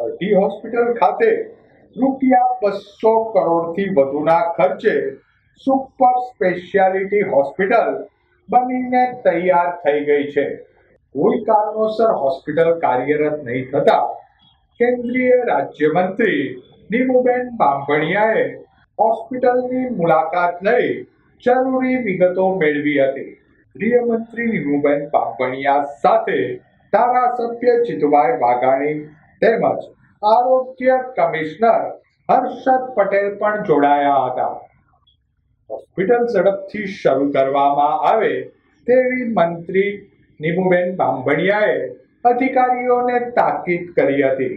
Sir T hospital ખાતે રૂપિયા બસો કરોડથી વધુના ખર્ચે સુપર સ્પેશિયાલિટી હોસ્પિટલ બનીને તૈયાર થઈ ગઈ છે. કોઈ કારણોસર હોસ્પિટલ કાર્યરત નહીં થતા કેન્દ્રીય રાજ્યમંત્રી નીમુબેન બાંભણિયાએ હોસ્પિટલની મુલાકાત લઈ જરૂરી વિગતો મેળવી હતી. ગૃહમંત્રી નીમુબેન બાંભણિયા સાથે ધારાસભ્ય જીતુભાઈ વાઘાણી તેમજ આરોગ્ય કમિશનર હર્ષદ પટેલ પણ જોડાયા હતા. હોસ્પિટલ ઝડપથી શરૂ કરવામાં આવે તેવી મંત્રી નીમુબેન બાંભણિયાએ અધિકારીઓને તાકીદ કરી હતી.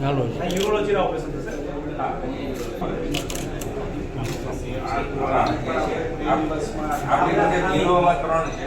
હાલો યુરોલોજીના ઓપરેશન થશે આપણી પાસે કિલોમાં ત્રણ છે